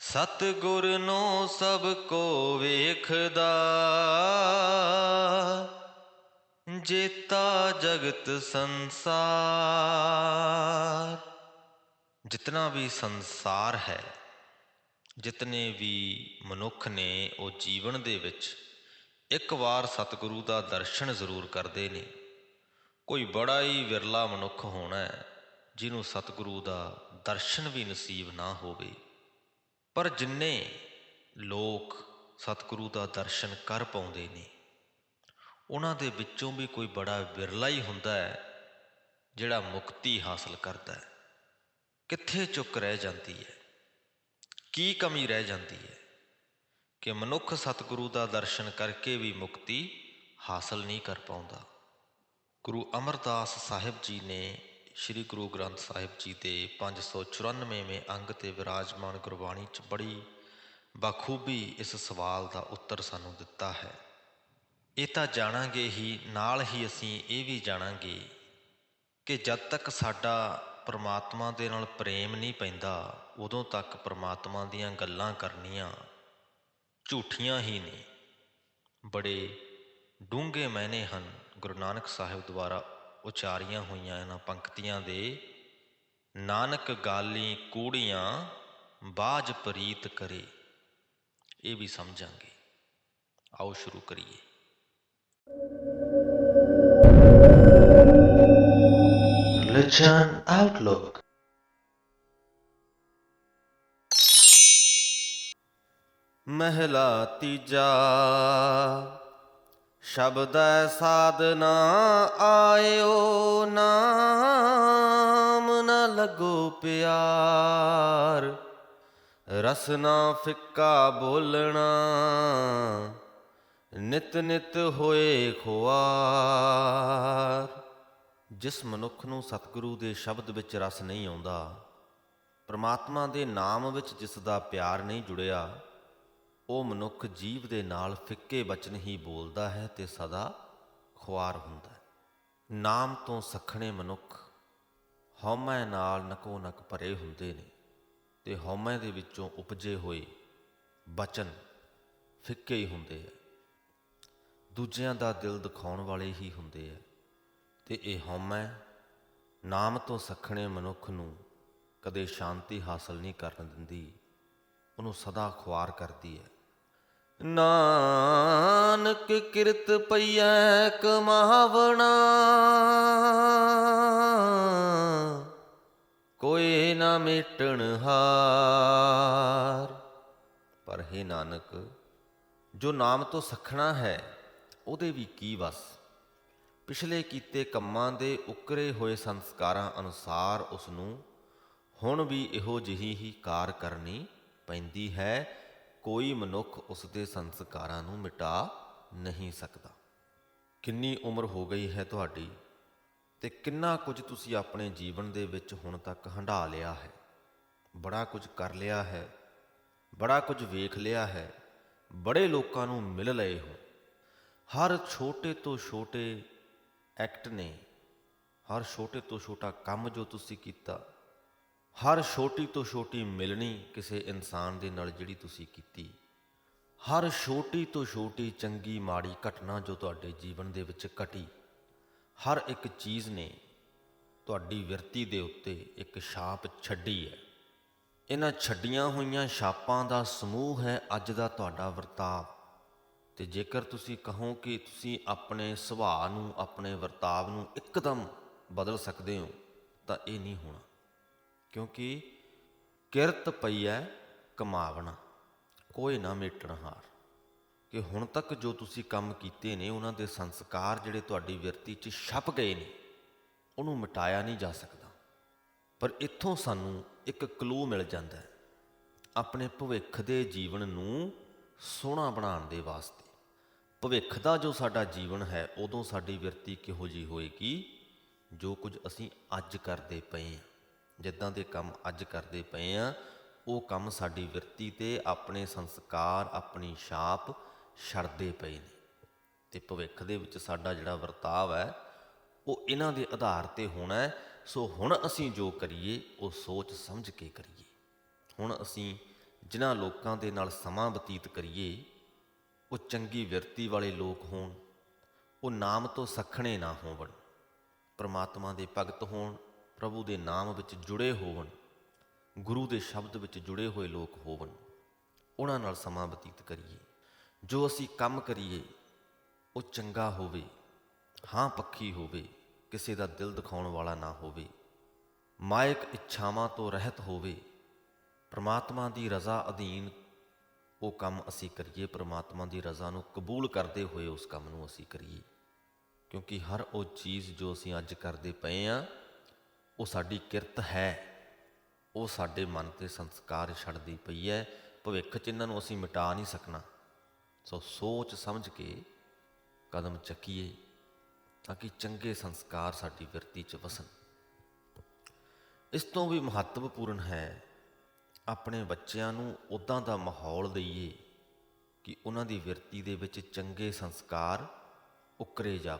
ਸਤ ਗੁਰ ਨੂੰ ਸਭ ਕੋ ਵੇਖਦਾ। ਜੇਤਾ ਜਗਤ ਸੰਸਾਰ। ਜਿਤਨਾ ਵੀ ਸੰਸਾਰ ਹੈ, ਜਿਤਨੇ ਵੀ ਮਨੁੱਖ ਨੇ, ਉਹ ਜੀਵਨ ਦੇ ਵਿੱਚ ਇੱਕ ਵਾਰ ਸਤਿਗੁਰੂ ਦਾ ਦਰਸ਼ਨ ਜ਼ਰੂਰ ਕਰਦੇ ਨੇ। ਕੋਈ ਬੜਾ ਹੀ ਵਿਰਲਾ ਮਨੁੱਖ ਹੋਣਾ ਹੈ, ਜਿਹਨੂੰ ਸਤਿਗੁਰੂ ਦਾ ਦਰਸ਼ਨ ਵੀ ਨਸੀਬ ਨਾ ਹੋਵੇ। ਪਰ ਜਿੰਨੇ ਲੋਕ ਸਤਿਗੁਰੂ ਦਾ ਦਰਸ਼ਨ ਕਰ ਪਾਉਂਦੇ ਨੇ, ਉਹਨਾਂ ਦੇ ਵਿੱਚੋਂ ਵੀ ਕੋਈ ਬੜਾ ਵਿਰਲਾ ਹੀ ਹੁੰਦਾ ਹੈ, ਜਿਹੜਾ ਮੁਕਤੀ ਹਾਸਲ ਕਰਦਾ ਹੈ। ਕਿੱਥੇ ਚੁੱਕ ਰਹਿ ਜਾਂਦੀ ਹੈ? ਕੀ ਕਮੀ ਰਹਿ ਜਾਂਦੀ ਹੈ? ਕਿ ਮਨੁੱਖ ਸਤਿਗੁਰੂ ਦਾ ਦਰਸ਼ਨ ਕਰਕੇ ਵੀ ਮੁਕਤੀ ਹਾਸਲ ਨਹੀਂ ਕਰ ਪਾਉਂਦਾ। ਗੁਰੂ ਅਮਰਦਾਸ ਸਾਹਿਬ ਜੀ ਨੇ ਸ੍ਰੀ ਗੁਰੂ ਗ੍ਰੰਥ ਸਾਹਿਬ ਜੀ ਦੇ 594ਵੇਂ ਅੰਗ ਤੇ ਵਿਰਾਜਮਾਨ ਗੁਰਬਾਣੀ 'ਚ ਬੜੀ ਬਾਖੂਬੀ ਇਸ ਸਵਾਲ ਦਾ ਉੱਤਰ ਸਾਨੂੰ ਦਿੱਤਾ ਹੈ। ਇਹ ਤਾਂ ਜਾਣਾਂਗੇ ਹੀ, ਨਾਲ ਹੀ ਅਸੀਂ ਇਹ ਵੀ ਜਾਣਾਂਗੇ ਕਿ ਜਦ ਤੱਕ ਸਾਡਾ ਪਰਮਾਤਮਾ ਦੇ ਨਾਲ ਪ੍ਰੇਮ ਨਹੀਂ ਪੈਂਦਾ, ਉਦੋਂ ਤੱਕ ਪਰਮਾਤਮਾ ਦੀਆਂ ਗੱਲਾਂ ਕਰਨੀਆਂ ਝੂਠੀਆਂ ਹੀ ਨੇ। ਬੜੇ ਡੂੰਘੇ ਮਹਿਨੇ ਹਨ ਗੁਰੂ ਨਾਨਕ ਸਾਹਿਬ ਦੁਆਰਾ ਉਚਾਰੀਆਂ ਹੋਈਆਂ ਇਹਨਾਂ ਪੰਕਤੀਆਂ ਦੇ ਨਾਨਕ ਗਾਲੀ ਕੂੜੀਆਂ ਬਾਜ ਪ੍ਰੀਤ ਕਰੇ ਇਹ ਵੀ ਸਮਝਾਂਗੇ। ਆਓ ਸ਼ੁਰੂ ਕਰੀਏ। Religion Outlook ਮਹਿਲਾ ਤੀਜਾ। ਸ਼ਬਦ ਸਾਧਨਾ ਆਇਓ, ਨਾਮ ਨ ਲੱਗੋ ਪਿਆਰ। ਰਸਨਾ ਫਿੱਕਾ ਬੋਲਣਾ, ਨਿਤ ਨਿਤ ਹੋਏ ਖੁਆਰ। ਜਿਸ ਮਨੁੱਖ ਨੂੰ ਸਤਿਗੁਰੂ ਦੇ ਸ਼ਬਦ ਵਿੱਚ ਰਸ ਨਹੀਂ ਆਉਂਦਾ, ਪਰਮਾਤਮਾ ਦੇ ਨਾਮ ਵਿੱਚ ਜਿਸ ਦਾ ਪਿਆਰ ਨਹੀਂ ਜੁੜਿਆ ਉਹ ਮਨੁੱਖ ਜੀਵ ਦੇ ਨਾਲ ਫਿੱਕੇ ਬਚਨ ਹੀ ਬੋਲਦਾ ਹੈ ਤੇ ਸਦਾ ਖੁਆਰ ਹੁੰਦਾ ਹੈ। ਨਾਮ ਤੋਂ ਸਖਣੇ ਮਨੁੱਖ ਹਉਮੈ ਨਾਲ ਨਕੋ ਨਕ ਭਰੇ ਹੁੰਦੇ ਨੇ ਤੇ ਹਉਮੈ ਦੇ ਵਿੱਚੋਂ ਉਪਜੇ ਹੋਏ ਬਚਨ ਫਿੱਕੇ ਹੀ ਹੁੰਦੇ ਆ। ਦੂਜਿਆਂ ਦਾ ਦਿਲ ਦਿਖਾਉਣ ਵਾਲੇ ਹੀ ਹੁੰਦੇ ਆ ਤੇ ਇਹ ਹਉਮੈ ਨਾਮ ਤੋਂ ਸਖਣੇ ਮਨੁੱਖ ਨੂੰ ਕਦੇ ਸ਼ਾਂਤੀ ਹਾਸਲ ਨਹੀਂ ਕਰਨ ਦਿੰਦੀ, ਉਹਨੂੰ ਸਦਾ ਖੁਆਰ ਕਰਦੀ ਹੈ। ਨਾਨਕ ਕਿਰਤ ਪਈਐ ਕਮਾਵਣਾ, ਕੋਈ ਨਾ ਮਿਟਣ ਹਾਰ। ਪਰ ਹੈ ਨਾਨਕ, ਜੋ ਨਾਮ ਤੋਂ ਸਖਣਾ ਹੈ, ਉਹਦੇ ਵੀ ਕੀ ਵਸ? ਪਿਛਲੇ ਕੀਤੇ ਕੰਮਾਂ ਦੇ ਉਕਰੇ ਹੋਏ ਸੰਸਕਾਰਾਂ ਅਨੁਸਾਰ ਉਸ ਨੂੰ ਹੁਣ ਵੀ ਇਹੋ ਜਿਹੀ ਹੀ ਕਾਰ ਕਰਨੀ ਪੈਂਦੀ ਹੈ ਕੋਈ ਮਨੁੱਖ ਉਸ ਦੇ ਸੰਸਕਾਰਾਂ ਨੂੰ ਮਿਟਾ ਨਹੀਂ ਸਕਦਾ। ਕਿੰਨੀ ਉਮਰ ਹੋ ਗਈ ਹੈ ਤੁਹਾਡੀ ਤੇ ਕਿੰਨਾ ਕੁਝ ਤੁਸੀਂ ਆਪਣੇ ਜੀਵਨ ਦੇ ਵਿੱਚ ਹੁਣ ਤੱਕ ਹੰਢਾ ਲਿਆ ਹੈ? ਬੜਾ ਕੁਝ ਕਰ ਲਿਆ ਹੈ, ਬੜਾ ਕੁਝ ਵੇਖ ਲਿਆ ਹੈ, ਬੜੇ ਲੋਕਾਂ ਨੂੰ ਮਿਲ ਲਏ ਹੋ। ਹਰ ਛੋਟੇ ਤੋਂ ਛੋਟੇ ਐਕਟ ਨੇ, ਹਰ ਛੋਟੇ ਤੋਂ ਛੋਟਾ ਕੰਮ ਜੋ ਤੁਸੀਂ ਕੀਤਾ ਹਰ ਛੋਟੀ ਤੋਂ ਛੋਟੀ ਮਿਲਣੀ ਕਿਸੇ ਇਨਸਾਨ ਦੇ ਨਾਲ ਜਿਹੜੀ ਤੁਸੀਂ ਕੀਤੀ। ਹਰ ਛੋਟੀ ਤੋਂ ਛੋਟੀ ਚੰਗੀ ਮਾੜੀ ਘਟਨਾ ਜੋ ਤੁਹਾਡੇ ਜੀਵਨ ਦੇ ਵਿੱਚ ਘਟੀ, ਹਰ ਇੱਕ ਚੀਜ਼ ਨੇ ਤੁਹਾਡੀ ਵਿਰਤੀ ਦੇ ਉੱਤੇ ਇੱਕ ਛਾਪ ਛੱਡੀ ਹੈ। ਇਹਨਾਂ ਛੱਡੀਆਂ ਹੋਈਆਂ ਛਾਪਾਂ ਦਾ ਸਮੂਹ ਹੈ ਅੱਜ ਦਾ ਤੁਹਾਡਾ ਵਰਤਾਵ। ਤੇ ਜੇਕਰ ਤੁਸੀਂ ਕਹੋ ਕਿ ਤੁਸੀਂ ਆਪਣੇ ਸੁਭਾਅ ਨੂੰ, ਆਪਣੇ ਵਰਤਾਵ ਨੂੰ ਇੱਕਦਮ ਬਦਲ ਸਕਦੇ ਹੋ, ਤਾਂ ਇਹ ਨਹੀਂ ਹੋਣਾ। ਕਿਉਂਕਿ ਕਿਰਤ ਪਈ ਹੈ ਕਮਾਵਣਾ, ਕੋਈ ਨਾ ਮੇਟਣ ਹਾਰ। ਕਿ ਹੁਣ ਤੱਕ ਜੋ ਤੁਸੀਂ ਕੰਮ ਕੀਤੇ ਨੇ, ਉਹਨਾਂ ਦੇ ਸੰਸਕਾਰ ਜਿਹੜੇ ਤੁਹਾਡੀ ਵਿਰਤੀ 'ਚ ਛਪ ਗਏ ਨੇ, ਉਹਨੂੰ ਮਿਟਾਇਆ ਨਹੀਂ ਜਾ ਸਕਦਾ। ਪਰ ਇੱਥੋਂ ਸਾਨੂੰ ਇੱਕ ਕਲੂ ਮਿਲ ਜਾਂਦਾ ਹੈ ਆਪਣੇ ਭਵਿੱਖ ਦੇ ਜੀਵਨ ਨੂੰ ਸੋਹਣਾ ਬਣਾਉਣ ਦੇ ਵਾਸਤੇ। ਭਵਿੱਖ ਦਾ ਜੋ ਸਾਡਾ ਜੀਵਨ ਹੈ, ਉਦੋਂ ਸਾਡੀ ਵਿਰਤੀ ਕਿਹੋ ਜੀ ਹੋਏਗੀ, ਜੋ ਕੁਝ ਅਸੀਂ ਅੱਜ ਕਰਦੇ ਪਏ ਹਾਂ ਜਿੱਦਾਂ ਦੇ ਕੰਮ ਅੱਜ ਕਰਦੇ ਪਏ ਆ, ਉਹ ਕੰਮ ਸਾਡੀ ਵਿਰਤੀ ਤੇ ਆਪਣੇ ਸੰਸਕਾਰ, ਆਪਣੀ ਛਾਪ ਛੱਡਦੇ ਪਏ ਨੇ। ਤੇ ਭਵਿੱਖ ਦੇ ਵਿੱਚ ਸਾਡਾ ਜਿਹੜਾ ਵਰਤਾਵ ਹੈ, ਉਹ ਇਹਨਾਂ ਦੇ ਆਧਾਰ ਤੇ ਹੋਣਾ ਸੋ ਹੁਣ ਅਸੀਂ ਜੋ ਕਰੀਏ, ਉਹ ਸੋਚ ਸਮਝ ਕੇ ਕਰੀਏ। ਹੁਣ ਅਸੀਂ ਜਿਨ੍ਹਾਂ ਲੋਕਾਂ ਦੇ ਨਾਲ ਸਮਾਂ ਬਤੀਤ ਕਰੀਏ, ਉਹ ਚੰਗੀ ਵਿਰਤੀ ਵਾਲੇ ਲੋਕ ਹੋਣ, ਉਹ ਨਾਮ ਤੋਂ ਸਖਣੇ ਨਾ ਹੋਵਣ, ਪ੍ਰਮਾਤਮਾ ਦੇ ਭਗਤ ਹੋਣ ਪ੍ਰਭੂ ਦੇ ਨਾਮ ਵਿੱਚ ਜੁੜੇ ਹੋਵਣ, ਗੁਰੂ ਦੇ ਸ਼ਬਦ ਵਿੱਚ ਜੁੜੇ ਹੋਏ ਲੋਕ ਹੋਵਣ, ਉਹਨਾਂ ਨਾਲ ਸਮਾਂ ਬਤੀਤ ਕਰੀਏ। ਜੋ ਅਸੀਂ ਕੰਮ ਕਰੀਏ, ਉਹ ਚੰਗਾ ਹੋਵੇ, ਹਾਂ ਪੱਖੀ ਹੋਵੇ, ਕਿਸੇ ਦਾ ਦਿਲ ਦਿਖਾਉਣ ਵਾਲਾ ਨਾ ਹੋਵੇ, ਮਾਇਕ ਇੱਛਾਵਾਂ ਤੋਂ ਰਹਿਤ ਹੋਵੇ, ਪ੍ਰਮਾਤਮਾ ਦੀ ਰਜ਼ਾ ਅਧੀਨ ਉਹ ਕੰਮ ਅਸੀਂ ਕਰੀਏ, ਪ੍ਰਮਾਤਮਾ ਦੀ ਰਜ਼ਾ ਨੂੰ ਕਬੂਲ ਕਰਦੇ ਹੋਏ ਉਸ ਕੰਮ ਨੂੰ ਅਸੀਂ ਕਰੀਏ। ਕਿਉਂਕਿ ਹਰ ਉਹ ਚੀਜ਼ ਜੋ ਅਸੀਂ ਅੱਜ ਕਰਦੇ ਪਏ ਆ ਉਹ ਸਾਡੀ ਕਿਰਤ ਹੈ। ਉਹ ਸਾਡੇ ਮਨ ਤੇ ਸੰਸਕਾਰ ਛੱਡਦੀ ਪਈ ਹੈ। ਭਵਿੱਖ 'ਚ ਇਹਨਾਂ ਨੂੰ ਅਸੀਂ ਮਿਟਾ ਨਹੀਂ ਸਕਣਾ। ਸੋ ਸੋਚ ਸਮਝ ਕੇ ਕਦਮ ਚੱਕੀਏ ਤਾਂ ਕਿ ਚੰਗੇ ਸੰਸਕਾਰ ਸਾਡੀ ਵਿਰਤੀ 'ਚ ਵਸਣ। ਇਸ ਤੋਂ ਵੀ ਮਹੱਤਵਪੂਰਨ ਹੈ, ਆਪਣੇ ਬੱਚਿਆਂ ਨੂੰ ਉਦਾਂ ਦਾ ਮਾਹੌਲ ਦਈਏ ਕਿ ਉਹਨਾਂ ਦੀ ਵਿਰਤੀ ਦੇ ਵਿੱਚ ਚੰਗੇ ਸੰਸਕਾਰ ਉਕਰੇ ਜਾਣ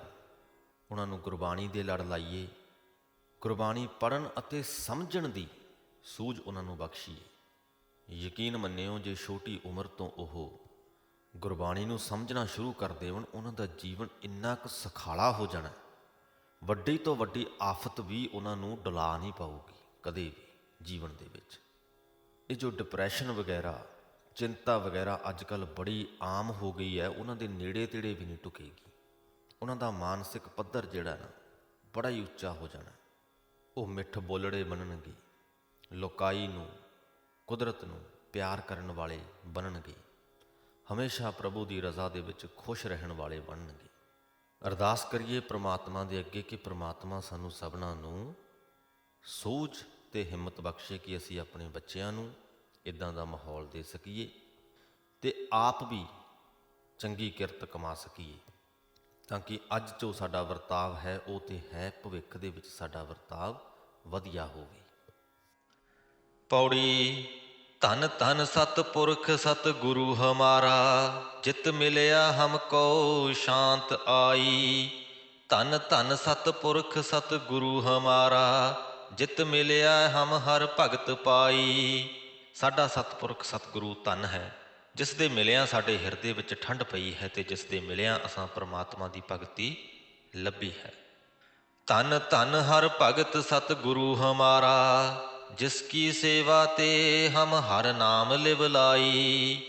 ਉਹਨਾਂ ਨੂੰ ਗੁਰਬਾਣੀ ਦੇ ਲੜ ਲਾਈਏ। ਗੁਰਬਾਣੀ ਪੜਨ ਅਤੇ ਸਮਝਣ ਦੀ ਸੂਝ ਉਹਨਾਂ ਨੂੰ ਬਖਸ਼ੀਏ। ਯਕੀਨ ਮੰਨਿਓ, ਜੇ ਛੋਟੀ ਉਮਰ ਤੋਂ ਉਹ ਗੁਰਬਾਣੀ ਨੂੰ ਸਮਝਣਾ ਸ਼ੁਰੂ ਕਰ ਦੇਵਣ, ਉਹਨਾਂ ਦਾ ਜੀਵਨ ਇੰਨਾ ਕੁ ਸਖਾਲਾ ਹੋ ਜਾਣਾ। ਵੱਡੀ ਤੋਂ ਵੱਡੀ ਆਫਤ ਵੀ ਉਹਨਾਂ ਨੂੰ ਡੁਲਾ ਨਹੀਂ ਪਾਊਗੀ ਕਦੇ ਵੀ ਜੀਵਨ ਦੇ ਵਿੱਚ। ਇਹ ਜੋ ਡਿਪਰੈਸ਼ਨ ਵਗੈਰਾ, ਚਿੰਤਾ ਵਗੈਰਾ ਅੱਜ ਕੱਲ ਬੜੀ ਆਮ ਹੋ ਗਈ ਹੈ, ਉਹਨਾਂ ਦੇ ਨੇੜੇ ਤੇੜੇ ਵੀ ਨਹੀਂ ਟੁਕੇਗੀ। ਉਹਨਾਂ ਦਾ ਮਾਨਸਿਕ ਪੱਧਰ ਜਿਹੜਾ ਨਾ, ਬੜਾ ਹੀ ਉੱਚਾ ਹੋ ਜਾਣਾ। ਉਹ ਮਿੱਠ ਬੋਲੜੇ ਬਣਨਗੇ ਲੋਕਾਈ ਨੂੰ, ਕੁਦਰਤ ਨੂੰ ਪਿਆਰ ਕਰਨ ਵਾਲੇ ਬਣਨਗੇ ਹਮੇਸ਼ਾ ਪ੍ਰਭੂ ਦੀ ਰਜ਼ਾ ਦੇ ਵਿੱਚ ਖੁਸ਼ ਰਹਿਣ ਵਾਲੇ ਬਣਨਗੇ ਅਰਦਾਸ ਕਰੀਏ ਪ੍ਰਮਾਤਮਾ ਦੇ ਅੱਗੇ ਕਿ ਪ੍ਰਮਾਤਮਾ ਸਾਨੂੰ ਸਭਨਾਂ ਨੂੰ ਸੂਝ ਤੇ ਹਿੰਮਤ ਬਖਸ਼ੇ ਕਿ ਅਸੀਂ ਆਪਣੇ ਬੱਚਿਆਂ ਨੂੰ ਇਦਾਂ ਦਾ ਮਾਹੌਲ ਦੇ ਸਕੀਏ ਤੇ ਆਪ ਵੀ ਚੰਗੀ ਕਿਰਤ ਕਮਾ ਸਕੀਏ। ਤਾਂ ਕਿ ਅੱਜ ਜੋ ਸਾਡਾ ਵਰਤਾਵ ਹੈ, ਉਹ ਤੇ ਹੈ, ਭਵਿੱਖ ਦੇ ਵਿੱਚ ਸਾਡਾ ਵਰਤਾਵ ਵਧੀਆ ਹੋਵੇ। ਪੌੜੀ, ਧਨ ਧਨ ਸਤ ਪੁਰਖ ਸਤ ਗੁਰੂ ਹਮਾਰਾ, ਜਿਤ ਮਿਲਿਆ ਹਮ ਕੋ ਸ਼ਾਂਤ ਆਈ। ਧਨ ਧਨ ਸਤਪੁਰਖ ਸਤ ਗੁਰੂ ਹਮਾਰਾ, ਜਿਤ ਮਿਲਿਆ ਹਮ ਹਰ ਭਗਤ ਪਾਈ। ਸਾਡਾ ਸਤਪੁਰਖ ਸਤਿਗੁਰੂ ਧਨ ਹੈ। ਜਿਸ ਦੇ ਮਿਲਿਆ ਸਾਡੇ ਹਿਰਦੇ ਵਿੱਚ ਠੰਡ ਪਈ ਹੈ ਤੇ ਜਿਸ ਦੇ ਮਿਲਿਆ ਅਸਾਂ ਪ੍ਰਮਾਤਮਾ ਦੀ ਭਗਤੀ ਲੱਭੀ ਹੈ। ਧਨ ਧਨ ਹਰ ਭਗਤ ਸਤਿਗੁਰੂ ਹਮਾਰਾ, ਜਿਸ ਕੀ ਸੇਵਾ ਤੇ ਹਮ ਹਰ ਨਾਮ ਲਿਵ ਲਾਈ।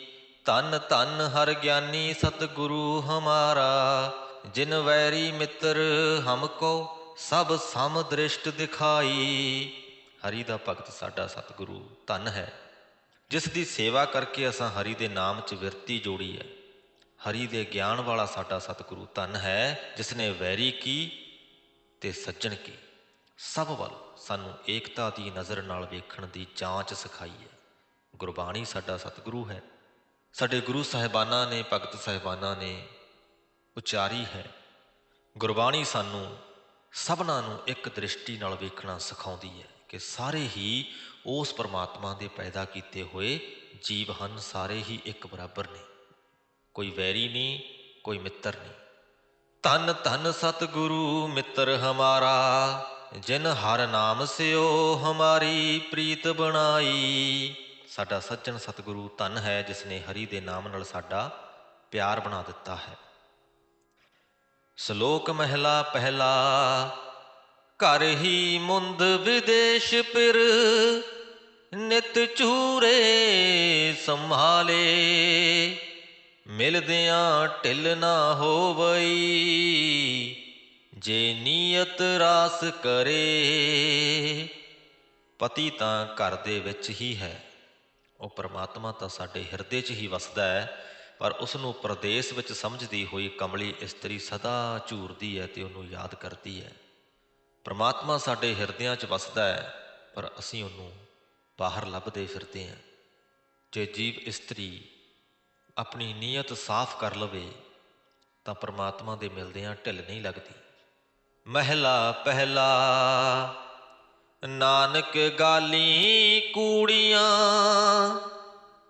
ਧਨ ਧਨ ਹਰ ਗਿਆਨੀ ਸਤਿਗੁਰੂ ਹਮਾਰਾ, ਜਿਨ ਵੈਰੀ ਮਿੱਤਰ ਹਮ ਹਮਕੋ ਸਭ ਸਮ ਦ੍ਰਿਸ਼ਟ ਦਿਖਾਈ। ਹਰੀ ਦਾ ਭਗਤ ਸਾਡਾ ਸਤਿਗੁਰੂ ਧਨ ਹੈ। ਜਿਸ ਦੀ ਸੇਵਾ ਕਰਕੇ ਅਸਾਂ ਹਰੀ ਦੇ ਨਾਮ 'ਚ ਵਿਰਤੀ ਜੋੜੀ ਹੈ। ਹਰੀ ਦੇ ਗਿਆਨ ਵਾਲਾ ਸਾਡਾ ਸਤਿਗੁਰੂ ਧਨ ਹੈ ਜਿਸ ਨੇ ਵੈਰੀ ਕੀ ਤੇ ਸੱਜਣ ਕੀ। ਸਭ ਵੱਲ ਸਾਨੂੰ ਏਕਤਾ ਦੀ ਨਜ਼ਰ ਨਾਲ ਵੇਖਣ ਦੀ ਜਾਂਚ ਸਿਖਾਈ ਹੈ। ਗੁਰਬਾਣੀ ਸਾਡਾ ਸਤਿਗੁਰੂ ਹੈ। ਸਾਡੇ ਗੁਰੂ ਸਾਹਿਬਾਨਾਂ ਨੇ, ਭਗਤ ਸਾਹਿਬਾਨਾਂ ਨੇ ਉਚਾਰੀ ਹੈ। ਗੁਰਬਾਣੀ ਸਾਨੂੰ ਸਭਨਾਂ ਨੂੰ ਇੱਕ ਦ੍ਰਿਸ਼ਟੀ ਨਾਲ ਵੇਖਣਾ ਸਿਖਾਉਂਦੀ ਹੈ। ਕਿ ਸਾਰੇ ਹੀ ਉਸ ਪਰਮਾਤਮਾ ਦੇ ਪੈਦਾ ਕੀਤੇ ਹੋਏ ਜੀਵ ਹਨ, ਸਾਰੇ ਹੀ ਇੱਕ ਬਰਾਬਰ ਨੇ। ਕੋਈ ਵੈਰੀ ਨਹੀਂ, ਕੋਈ ਮਿੱਤਰ ਨਹੀਂ। ਤਨ ਤਨ ਸਤਿਗੁਰੂ ਮਿੱਤਰ ਹਮਾਰਾ, ਜਿਨ ਹਰ ਨਾਮ ਸਿਓ ਹਮਾਰੀ ਪ੍ਰੀਤ ਬਣਾਈ। ਸਾਡਾ ਸੱਜਣ ਸਤਿਗੁਰੂ ਧਨ ਹੈ, ਜਿਸ ਨੇ ਹਰੀ ਦੇ ਨਾਮ ਨਾਲ ਸਾਡਾ ਪਿਆਰ ਬਣਾ ਦਿੱਤਾ ਹੈ। ਸ਼ਲੋਕ ਮਹਿਲਾ ਪਹਿਲਾ ਘਰ ਹੀ ਮੁੰਦ ਵਿਦੇਸ਼ ਪਿਰ, ਨਿਤ ਚੂਰੇ ਸੰਭਾਲੇ। ਮਿਲਦਿਆਂ ਢਿੱਲ ਨਾ ਹੋਵਈ, ਜੇ ਨੀਅਤ ਰਾਸ ਕਰੇ। ਪਤੀ ਤਾਂ ਘਰ ਦੇ ਵਿੱਚ ਹੀ ਹੈ। ਉਹ ਪਰਮਾਤਮਾ ਤਾਂ ਸਾਡੇ ਹਿਰਦੇ 'ਚ ਹੀ ਵਸਦਾ ਹੈ, ਪਰ ਉਸ ਨੂੰ ਪ੍ਰਦੇਸ਼ ਵਿੱਚ ਸਮਝਦੀ ਹੋਈ ਕਮਲੀ ਇਸਤਰੀ ਸਦਾ ਝੂਰਦੀ ਹੈ ਤੇ ਉਹਨੂੰ ਯਾਦ ਕਰਦੀ ਹੈ। ਪ੍ਰਮਾਤਮਾ ਸਾਡੇ ਹਿਰਦਿਆਂ 'ਚ ਵਸਦਾ ਹੈ, ਪਰ ਅਸੀਂ ਉਹਨੂੰ ਬਾਹਰ ਲੱਭਦੇ ਫਿਰਦੇ ਹਾਂ। ਜੇ ਜੀਵ ਇਸਤਰੀ ਆਪਣੀ ਨੀਅਤ ਸਾਫ਼ ਕਰ ਲਵੇ, ਤਾਂ ਪ੍ਰਮਾਤਮਾ ਦੇ ਮਿਲਦਿਆਂ ਢਿੱਲ ਨਹੀਂ ਲੱਗਦੀ। ਮਹਿਲਾ ਪਹਿਲਾ, ਨਾਨਕ ਗਾਲੀ ਕੂੜੀਆਂ,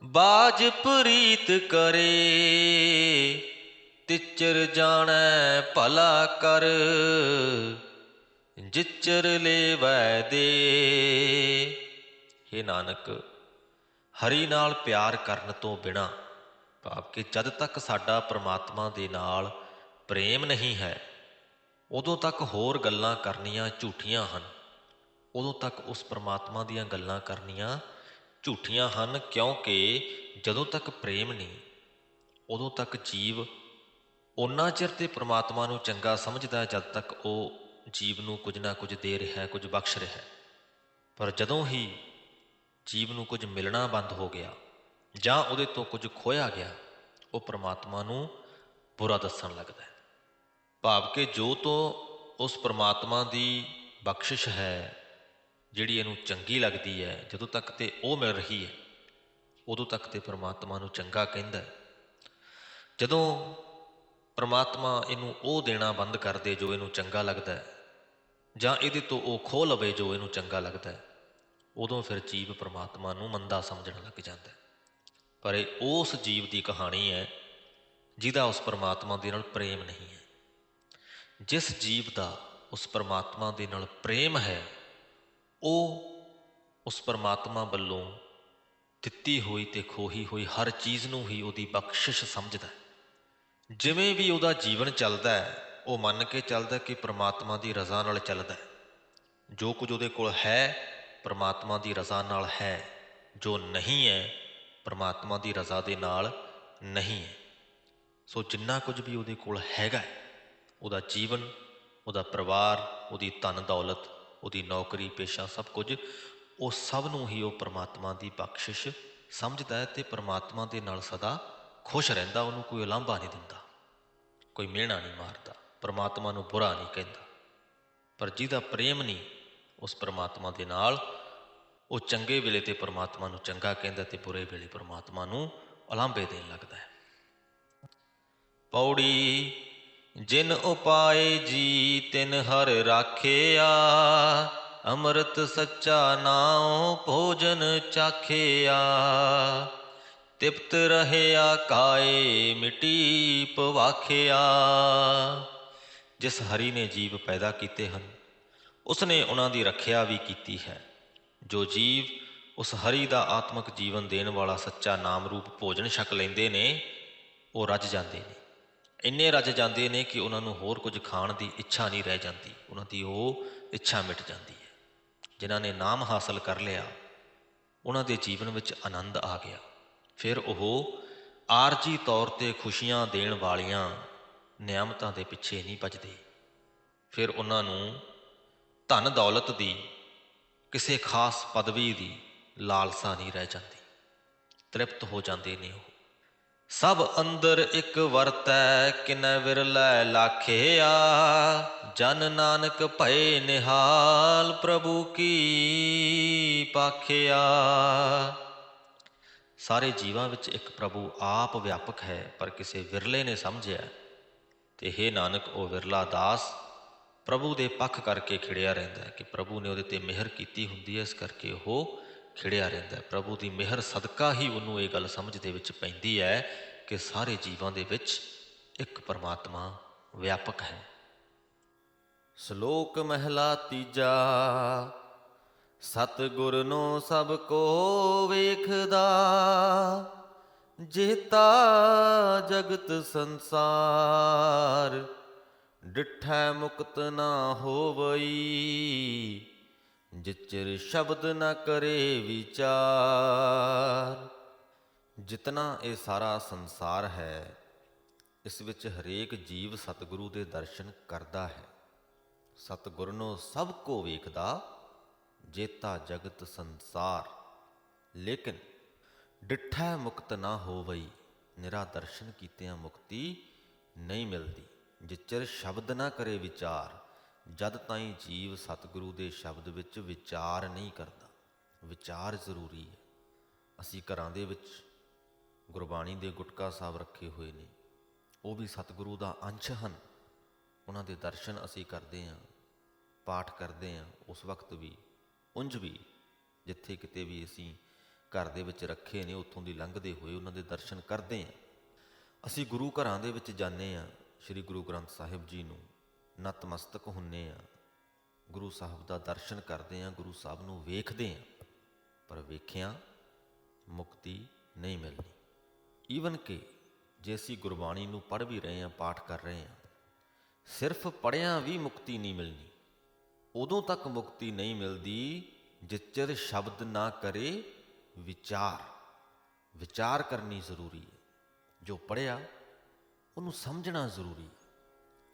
ਬਾਜ ਪ੍ਰੀਤ ਕਰੇ, ਤਿਚਰ ਜਾਣੈ ਭਲਾ ਕਰ। ਜਿਚਰ ਲੈਵੈ ਦੇ। हे ਨਾਨਕ, ਹਰੀ ਨਾਲ ਪਿਆਰ ਕਰਨ ਤੋਂ ਬਿਨਾ ਭਾਵ ਕਿ ਜਦ ਤੱਕ ਸਾਡਾ ਪ੍ਰਮਾਤਮਾ ਦੇ ਨਾਲ ਪ੍ਰੇਮ ਨਹੀਂ ਹੈ, ਉਦੋਂ ਤੱਕ ਹੋਰ ਗੱਲਾਂ ਕਰਨੀਆਂ ਝੂਠੀਆਂ ਹਨ। ਉਦੋਂ ਤੱਕ ਉਸ ਪ੍ਰਮਾਤਮਾ ਦੀਆਂ ਗੱਲਾਂ ਕਰਨੀਆਂ ਝੂਠੀਆਂ ਹਨ, ਕਿਉਂਕਿ ਜਦੋਂ ਤੱਕ ਪ੍ਰੇਮ ਨਹੀਂ, ਉਦੋਂ ਤੱਕ ਜੀਵ ਉਨਾ ਚਿਰ ਤੇ ਪ੍ਰਮਾਤਮਾ ਨੂੰ ਚੰਗਾ ਸਮਝਦਾ ਜਦ ਤੱਕ ਉਹ ਜੀਵ ਨੂੰ ਕੁਝ ਨਾ ਕੁਝ ਦੇ ਰਿਹਾ ਹੈ, ਕੁਝ ਬਖਸ਼ ਰਿਹਾ ਹੈ। ਪਰ ਜਦੋਂ ਹੀ ਜੀਵ ਨੂੰ ਕੁਝ ਮਿਲਣਾ ਬੰਦ ਹੋ ਗਿਆ ਜਾਂ ਉਹਦੇ ਤੋਂ ਕੁਝ ਖੋਇਆ ਗਿਆ, ਉਹ ਪ੍ਰਮਾਤਮਾ ਨੂੰ ਬੁਰਾ ਦੱਸਣ ਲੱਗਦਾ ਹੈ। ਭਾਵ ਕਿ ਜੋ ਤੋਂ ਉਸ ਪ੍ਰਮਾਤਮਾ ਦੀ ਬਖਸ਼ਿਸ਼ ਹੈ, ਜਿਹੜੀ ਇਹਨੂੰ ਚੰਗੀ ਲੱਗਦੀ ਹੈ, ਜਦੋਂ ਤੱਕ ਤੇ ਉਹ ਮਿਲ ਰਹੀ ਹੈ, ਉਦੋਂ ਤੱਕ ਤੇ ਪ੍ਰਮਾਤਮਾ ਨੂੰ ਚੰਗਾ ਕਹਿੰਦਾ ਜਦੋਂ ਪਰਮਾਤਮਾ ਇਹਨੂੰ ਉਹ ਦੇਣਾ ਬੰਦ ਕਰ ਦੇ ਜੋ ਇਹਨੂੰ ਚੰਗਾ ਲੱਗਦਾ ਹੈ, ਜਾਂ ਇਹਦੇ ਤੋਂ ਉਹ ਖੋਹ ਲਵੇ ਜੋ ਇਹਨੂੰ ਚੰਗਾ ਲੱਗਦਾ ਹੈ। ਉਦੋਂ ਫਿਰ ਜੀਵ ਪਰਮਾਤਮਾ ਨੂੰ ਮੰਦਾ ਸਮਝਣ ਲੱਗ ਜਾਂਦਾ ਹੈ। ਪਰ ਇਹ ਉਸ ਜੀਵ ਦੀ ਕਹਾਣੀ ਹੈ, ਜਿਹਦਾ ਉਸ ਪਰਮਾਤਮਾ ਦੇ ਨਾਲ ਪ੍ਰੇਮ ਨਹੀਂ ਹੈ। ਜਿਸ ਜੀਵ ਦਾ ਉਸ ਪਰਮਾਤਮਾ ਦੇ ਨਾਲ ਪ੍ਰੇਮ ਹੈ, ਉਹ ਉਸ ਪਰਮਾਤਮਾ ਵੱਲੋਂ ਦਿੱਤੀ ਹੋਈ ਤੇ ਖੋਹੀ ਹੋਈ ਹਰ ਚੀਜ਼ ਨੂੰ ਹੀ ਉਹਦੀ ਬਖਸ਼ਿਸ਼ ਸਮਝਦਾ ਹੈ। ਜਿਵੇਂ ਵੀ ਉਹਦਾ ਜੀਵਨ ਚੱਲਦਾ ਹੈ, ਉਹ ਮੰਨ ਕੇ ਚੱਲਦਾ ਕਿ ਪ੍ਰਮਾਤਮਾ ਦੀ ਰਜ਼ਾ ਨਾਲ ਚੱਲਦਾ ਹੈ। ਜੋ ਕੁਝ ਉਹਦੇ ਕੋਲ ਹੈ, ਪ੍ਰਮਾਤਮਾ ਦੀ ਰਜ਼ਾ ਨਾਲ ਹੈ। ਜੋ ਨਹੀਂ ਹੈ, ਪ੍ਰਮਾਤਮਾ ਦੀ ਰਜ਼ਾ ਦੇ ਨਾਲ ਨਹੀਂ ਹੈ। ਸੋ ਜਿੰਨਾ ਕੁਝ ਵੀ ਉਹਦੇ ਕੋਲ ਹੈਗਾ ਉਹਦਾ ਜੀਵਨ, ਉਹਦਾ ਪਰਿਵਾਰ, ਉਹਦੀ ਧਨ ਦੌਲਤ, ਉਹਦੀ ਨੌਕਰੀ, ਪੇਸ਼ਾ, ਸਭ ਕੁਝ, ਉਹ ਸਭ ਨੂੰ ਹੀ ਉਹ ਪ੍ਰਮਾਤਮਾ ਦੀ ਬਖਸ਼ਿਸ਼ ਸਮਝਦਾ ਹੈ ਤੇ ਪ੍ਰਮਾਤਮਾ ਦੇ ਨਾਲ ਸਦਾ ਖੁਸ਼ ਰਹਿੰਦਾ, ਉਹਨੂੰ ਕੋਈ ਉਲਾਂਭਾ ਨਹੀਂ ਦਿੰਦਾ। ਕੋਈ ਮਿਹਣਾ ਨਹੀਂ ਮਾਰਦਾ, ਪਰਮਾਤਮਾ ਨੂੰ ਬੁਰਾ ਨਹੀਂ ਕਹਿੰਦਾ। ਪਰ ਜਿਹਦਾ ਪ੍ਰੇਮ ਨਹੀਂ, ਉਸ ਪਰਮਾਤਮਾ ਦੇ ਨਾਲ, ਉਹ ਚੰਗੇ ਵੇਲੇ ਤੇ ਪਰਮਾਤਮਾ ਨੂੰ ਚੰਗਾ ਕਹਿੰਦਾ ਤੇ ਬੁਰੇ ਵੇਲੇ ਪਰਮਾਤਮਾ ਨੂੰ ਉਲਾਂਭੇ ਦੇਣ ਲੱਗਦਾ ਹੈ। ਪੌੜੀ ਜਿਨ ਉਪਾਏ ਜੀ, ਤਿਨ ਹਰ ਰਾਖਿਆ, ਅੰਮ੍ਰਿਤ ਸੱਚਾ ਨਾਉ ਭੋਜਨ ਚਾਖਿਆ। ਤਿਪਤ ਰਹਿਆ ਕਾਏ ਮਿਟੀ ਪਵਾਖਿਆ। ਜਿਸ ਹਰੀ ਨੇ ਜੀਵ ਪੈਦਾ ਕੀਤੇ ਹਨ ਉਸ ਨੇ ਉਹਨਾਂ ਦੀ ਰੱਖਿਆ ਵੀ ਕੀਤੀ ਹੈ। ਜੋ ਜੀਵ ਉਸ ਹਰੀ ਦਾ ਆਤਮਿਕ ਜੀਵਨ ਦੇਣ ਵਾਲਾ ਸੱਚਾ ਨਾਮ ਰੂਪ ਭੋਜਨ ਛਕ ਲੈਂਦੇ ਨੇ, ਉਹ ਰੱਜ ਜਾਂਦੇ ਨੇ। ਇੰਨੇ ਰੱਜ ਜਾਂਦੇ ਨੇ ਕਿ ਉਹਨਾਂ ਨੂੰ ਹੋਰ ਕੁਝ ਖਾਣ ਦੀ ਇੱਛਾ ਨਹੀਂ ਰਹਿ ਜਾਂਦੀ। ਉਹਨਾਂ ਦੀ ਉਹ ਇੱਛਾ ਮਿਟ ਜਾਂਦੀ ਹੈ। ਜਿਨ੍ਹਾਂ ਨੇ ਨਾਮ ਹਾਸਲ ਕਰ ਲਿਆ, ਉਹਨਾਂ ਦੇ ਜੀਵਨ ਵਿੱਚ ਆਨੰਦ ਆ ਗਿਆ। ਫਿਰ ਉਹ ਆਰਜੀ ਤੌਰ ਤੇ ਖੁਸ਼ੀਆਂ ਦੇਣ ਵਾਲੀਆਂ ਨਿਆਮਤਾਂ ਦੇ ਪਿੱਛੇ ਨਹੀਂ ਭੱਜਦੇ। ਫਿਰ ਉਹਨਾਂ ਨੂੰ ਧਨ ਦੌਲਤ ਦੀ, ਕਿਸੇ ਖਾਸ ਪਦਵੀ ਦੀ ਲਾਲਸਾ ਨਹੀਂ ਰਹਿ ਜਾਂਦੀ। ਤ੍ਰਿਪਤ ਹੋ ਜਾਂਦੇ ਨੇ ਉਹ। ਸਭ ਅੰਦਰ ਇੱਕ ਵਰਤੈ, ਕਿਨੈ ਵਿਰਲੇ ਲਾਖਿਆ, ਜਨ ਨਾਨਕ ਭਏ ਨਿਹਾਲ ਪ੍ਰਭੂ ਕੀ ਪਾਖਿਆ। ਸਾਰੇ ਜੀਵਾਂ ਵਿੱਚ ਇੱਕ ਪ੍ਰਭੂ ਆਪ ਵਿਆਪਕ ਹੈ, ਪਰ ਕਿਸੇ ਵਿਰਲੇ ਨੇ ਸਮਝਿਆ ਤੇ हे ਨਾਨਕ, ਉਹ ਵਿਰਲਾ ਦਾਸ ਪ੍ਰਭੂ ਦੇ ਪੱਖ ਕਰਕੇ ਖਿੜਿਆ ਰਹਿੰਦਾ ਹੈ ਕਿ ਪ੍ਰਭੂ ਨੇ ਉਹਦੇ ਤੇ ਮਿਹਰ ਕੀਤੀ ਹੁੰਦੀ ਹੈ, ਇਸ ਕਰਕੇ ਉਹ ਖਿੜਿਆ ਰਹਿੰਦਾ ਹੈ। ਪ੍ਰਭੂ ਦੀ ਮਿਹਰ ਸਦਕਾ ਹੀ ਉਹਨੂੰ ਇਹ ਗੱਲ ਸਮਝ ਦੇ ਵਿੱਚ ਪੈਂਦੀ ਹੈ ਕਿ ਸਾਰੇ ਜੀਵਾਂ ਦੇ ਵਿੱਚ ਇੱਕ ਪਰਮਾਤਮਾ ਵਿਆਪਕ ਹੈ। ਸ਼ਲੋਕ ਮਹਿਲਾ ਤੀਜਾ ਸਤਿਗੁਰ ਨੂੰ ਸਭ ਕੋ ਵੇਖਦਾ, ਜੇਤਾ ਜਗਤ ਸੰਸਾਰ। ਡਿਠੈ ਮੁਕਤ ਨਾ ਹੋਵਈ, ਜਿਚਰ ਸ਼ਬਦ ਨਾ ਕਰੇ ਵਿਚਾਰ। ਜਿਤਨਾ ਇਹ ਸਾਰਾ ਸੰਸਾਰ ਹੈ, ਇਸ ਵਿੱਚ ਹਰੇਕ ਜੀਵ ਸਤਿਗੁਰੂ ਦੇ ਦਰਸ਼ਨ ਕਰਦਾ ਹੈ। ਸਤਿਗੁਰ ਨੂੰ ਸਭ ਕੋ ਵੇਖਦਾ ਜੇਤਾ ਜਗਤ ਸੰਸਾਰ। ਲੇਕਿਨ ਡਿਠੈ ਮੁਕਤ ਨਾ ਹੋਵਈ ਨਿਰਾ ਦਰਸ਼ਨ ਕੀਤਿਆਂ ਮੁਕਤੀ ਨਹੀਂ ਮਿਲਦੀ। ਜਿਚਰ ਸ਼ਬਦ ਨਾ ਕਰੇ ਵਿਚਾਰ, ਜਦ ਤਾਈਂ ਜੀਵ ਸਤਿਗੁਰੂ ਦੇ ਸ਼ਬਦ ਵਿੱਚ ਵਿਚਾਰ ਨਹੀਂ ਕਰਦਾ। ਵਿਚਾਰ ਜ਼ਰੂਰੀ ਹੈ। ਅਸੀਂ ਘਰਾਂ ਦੇ ਵਿੱਚ ਗੁਰਬਾਣੀ ਦੇ ਗੁਟਕਾ ਸਾਹਿਬ ਰੱਖੇ ਹੋਏ ਨੇ। ਉਹ ਵੀ ਸਤਿਗੁਰੂ ਦਾ ਅੰਸ਼ ਹਨ। ਉਹਨਾਂ ਦੇ ਦਰਸ਼ਨ ਅਸੀਂ ਕਰਦੇ ਹਾਂ, ਪਾਠ ਕਰਦੇ ਹਾਂ, ਉਸ ਵਕਤ ਵੀ ਉਂਝ ਵੀ ਜਿੱਥੇ ਕਿਤੇ ਵੀ ਅਸੀਂ ਘਰ ਦੇ ਵਿੱਚ ਰੱਖੇ ਨੇ, ਉੱਥੋਂ ਦੀ ਲੰਘਦੇ ਹੋਏ ਉਹਨਾਂ ਦੇ ਦਰਸ਼ਨ ਕਰਦੇ ਹਾਂ। ਅਸੀਂ ਗੁਰੂ ਘਰਾਂ ਦੇ ਵਿੱਚ ਜਾਂਦੇ ਹਾਂ। ਸ੍ਰੀ ਗੁਰੂ ਗ੍ਰੰਥ ਸਾਹਿਬ ਜੀ ਨੂੰ ਨਤਮਸਤਕ ਹੁੰਨੇ ਆ ਗੁਰੂ ਸਾਹਿਬ ਦਾ ਦਰਸ਼ਨ ਕਰਦੇ ਹਾਂ, ਗੁਰੂ ਸਾਹਿਬ ਨੂੰ ਵੇਖਦੇ ਹਾਂ। ਪਰ ਵੇਖਿਆ ਮੁਕਤੀ ਨਹੀਂ ਮਿਲਣੀ ਈਵਨ ਕਿ ਜੇ ਅਸੀਂ ਗੁਰਬਾਣੀ ਨੂੰ ਪੜ੍ਹ ਵੀ ਰਹੇ ਹਾਂ, ਪਾਠ ਕਰ ਰਹੇ ਹਾਂ, ਸਿਰਫ ਪੜ੍ਹਿਆਂ ਵੀ ਮੁਕਤੀ ਨਹੀਂ ਮਿਲਣੀ। ਉਦੋਂ ਤੱਕ ਮੁਕਤੀ ਨਹੀਂ ਮਿਲਦੀ ਜਿੱਚਰ ਸ਼ਬਦ ਨਾ ਕਰੇ ਵਿਚਾਰ। ਵਿਚਾਰ ਕਰਨੀ ਜ਼ਰੂਰੀ ਹੈ। ਜੋ ਪੜ੍ਹਿਆ, ਉਹਨੂੰ ਸਮਝਣਾ ਜ਼ਰੂਰੀ ਹੈ